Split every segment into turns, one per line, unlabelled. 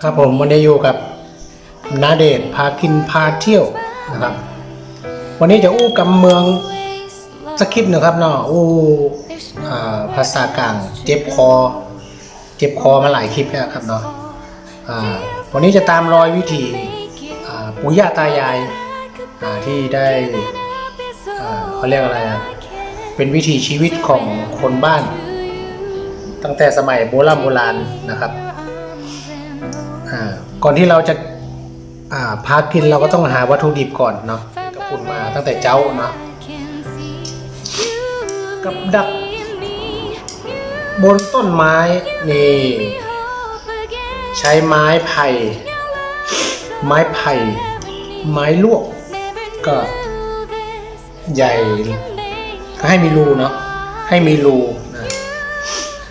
ครับผมวันนี้อยู่กับนาเดชน์พากินพาเที่ยวนะครับ วันนี้จะอู้กำเมืองสักคลิปหนึ่งครับเนาะอู้อ่าภาษากลางเจ็บคอ เจ็บคอมาหลายคลิปแล้วครับเนาะอ่าวันนี้จะตามรอยวิถีอ่าปู่ย่าตายายอ่าที่ได้อ่าเขาเรียกอะไรอะเป็นวิถีชีวิตของคนบ้าน ตั้งแต่สมัยโบราณโบราณนะครับก่อนที่เราจะาพากินเราก็ต้องหาวัตถุดิบก่อนเนาะก็พูดมาตั้งแต่เจ้าเนาะกับดัก บนต้นไม้นี่ใช้ไม้ไผ่ไม้ไผ่ไม้ลวก ก็ใหญ่ก็ให้มีรูเนาะให้มีรู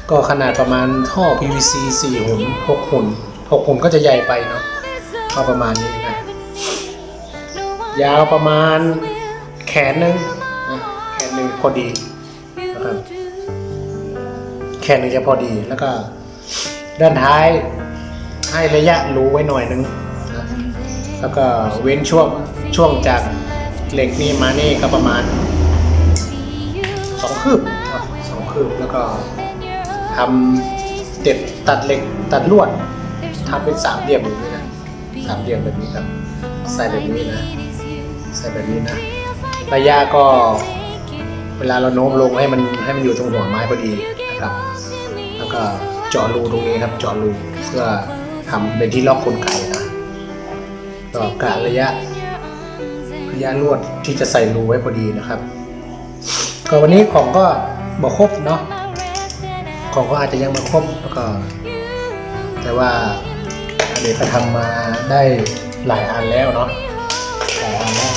ก็ขนาดประมาณท่อ PVC 4หุ่น6หุ่น6หุ่นก็จะใหญ่ไปเนาะก็ประมาณนี้นะยาวประมาณแขนหนึ่งนะแขนหนึ่งพอดีนะครับแขนหนึ่งจะพอดีแล้วก็ด้านท้ายให้ระยะรูไว้หน่อยนึงนะแล้วก็เว้นช่วงช่วงจากเหล็กนี่มานี่ก็ประมาณสองคืบสองคืบแล้วก็ ทำเด็ดตัดเหล็กตัดลวดทำเป็นสามเหลี่ยมแบบนี้นะสามเหลี่ยมแบบนี้ครับ ใส่แบบนี้นะ ใส่แบบนี้นะ ระยะก็เวลาเราโน้มลงให้มันให้มันอยู่ตรงหัวไม้พอดีนะครับ แล้วก็เจาะรูตรงนี้ครับเจาะรูเพื่อทำเป็นที่ล็อกกลไกนะต่อกะระยะระยะลวดที่จะใส่รูไว้พอดีนะครับ ก็วันนี้ของก็บอกครบเนาะ ของก็อาจจะยังมาครบแล้วก็ แต่ว่าเด็กก็ทำมาได้หลายอันแล้วเนาะหลายอันแล้ว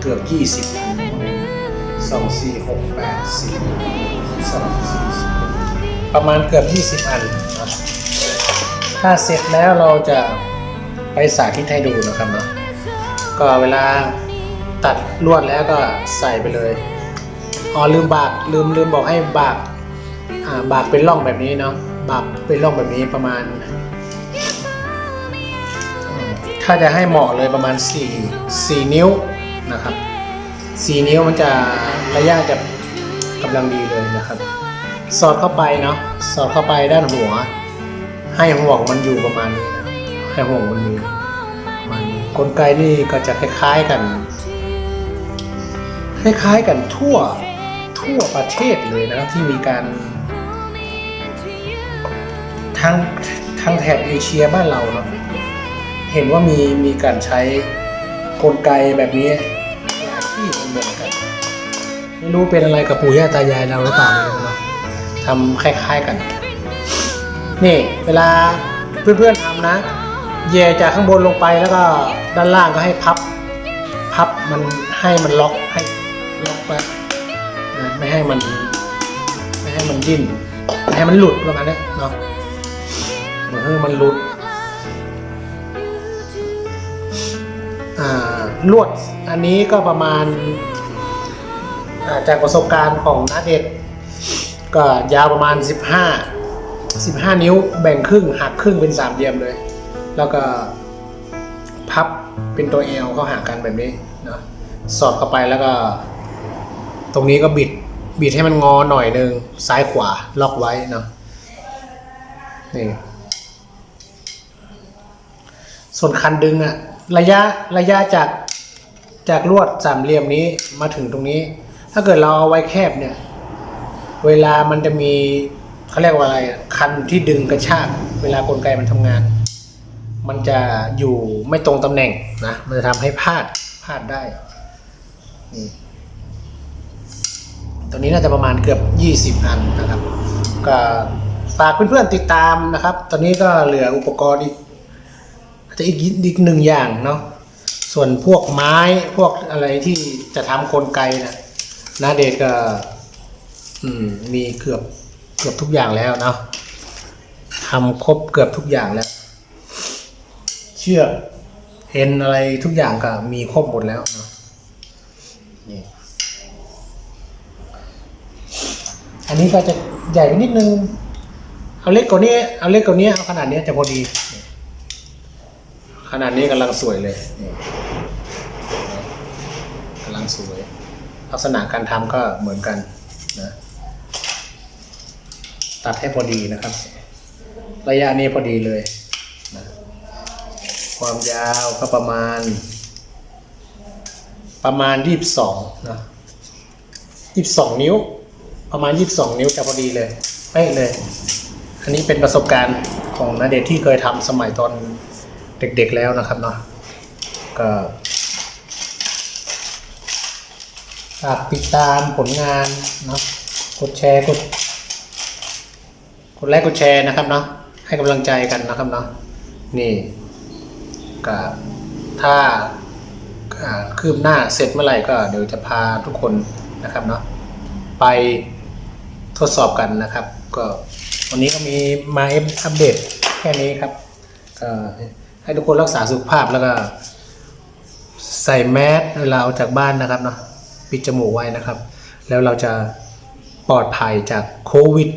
เกือบยี่สิบอันสองสี่หกแปดสิบสองสี่สิบประมาณเกือบยี่สิบอันนะถ้าเสร็จแล้วเราจะไปสาธิตให้ดูนะครับเนาะก็เวลาตัดลวดแล้วก็ใส่ไปเลย อ๋อลืมบากลืมลืมบอกให้บากอ่าบากเป็นร่องแบบนี้เนาะบากเป็นร่องแบบนี้ประมาณ ถ้าจะให้เหมาะเลยประมาณ 4 4 นิ้วนะครับ 4 นิ้วมันจะระยะจะกำลังดีเลยนะครับ สอดเข้าไปเนาะสอดเข้าไปด้านหัว ให้ห่วงมันอยู่ประมาณนี้นะให้ห่วงมันมีประมาณนี้กลไกนี่ก็จะคล้ายๆกัน คล้ายๆกันทั่ว ทั่วประเทศเลยนะที่มีการทางทางแถบเอเชียบ้านเราเนาะเห็นว่ามีมีการใช้กลไกแบบนี้หลาที่เหมือนกันไม่รู้เป็นอะไรกับปู่ย่าตายายเราหรือเปล่าเนาะทำคล้ายๆกัน นี่เวลาเพื่อนๆทำนะแย่จากข้างบนลงไปแล้วก็ด้านล่างก็ให้พับ พับมันให้มันล็อกให้ ไม่ให้มัน ไม่ให้มันดิ้นไม่ให้มันหลุดประมาณนี้เนาะเหมือนให้มันหลุดลวดอันนี้ก็ประมาณาจากประสบการณ์ของนาเด็ดก็ยาวประมาณ 15 15 นิ้วแบ่งครึ่งหักครึ่งเป็นสามเหลี่ยมเลย แล้วก็พับเป็นตัวเอลเข้าหากันแบบนี้เนาะสอดเข้าไปแล้วก็ ตรงนี้ก็บิด บิดให้มันงอหน่อยนึง ซ้ายขวาล็อกไว้เนาะนี่ส่วนคันดึงอะระยะระยะจากจากลวดสามเหลี่ยมนี้มาถึงตรงนี้ ถ้าเกิดเราเอาไว้แคบเนี่ย เวลามันจะมีเขาเรียกว่าอะไรคันที่ดึงกระชากเวลากลไกมันทำงาน มันจะอยู่ไม่ตรงตำแหน่งนะ มันจะทำให้พลาดพลาดได้นี่ ตัวนี้น่าจะประมาณเกือบ 20 อันนะครับ ก็ฝากเพื่อนๆติดตามนะครับ ตอนนี้ก็เหลืออุปกรณ์อีกจะอีกอีกหนึ่งอย่างเนาะ ส่วนพวกไม้พวกอะไรที่จะทำกลไกนะนาเดชก็มมีเกือบเกือบทุกอย่างแล้วเนาะทำครบเกือบทุกอย่างแล้ว เชือกเอ็นอะไรทุกอย่างก็มีครบหมดแล้วเนาะนี่ อันนี้ก็จะใหญ่ไปนิดนึง เอาเล็กกว่านี้ เอาเล็กกว่านี้ เอาขนาดนี้จะพอดี ขนาดนี้กำลังสวยเลยนี่กำลังสวย ลักษณะการทำก็เหมือนกันนะ ตัดให้พอดีนะครับ ระยะนี้พอดีเลยนะความยาวก็ประมาณ ประมาณยี่สิบสองนะยี่สิบสองนิ้ว ประมาณยี่สิบสองนิ้วจะพอดีเลยเป๊ะเลย อันนี้เป็นประสบการณ์ของนาเดชที่เคยทำสมัยตอนเด็กๆแล้วนะครับเนาะก็ฝากติดตามผลงานเนาะกดแชร์กดกดไลค์กดแชร์นะครับเนาะให้กำลังใจกันนะครับเนาะนี่ก็ถ้าคืบหน้าเสร็จเมื่อไหร่ก็เดี๋ยวจะพาทุกคนนะครับเนาะไป ทดสอบกันนะครับ ก็วันนี้ก็มีมาอัปเดตแค่นี้ครับก็ให้ทุกคนรักษาสุขภาพแล้วก็ ใส่แมสเวลาออกจากบ้านนะครับเนาะปิดจมูกไว้นะครับ แล้วเราจะปลอดภัยจากโควิด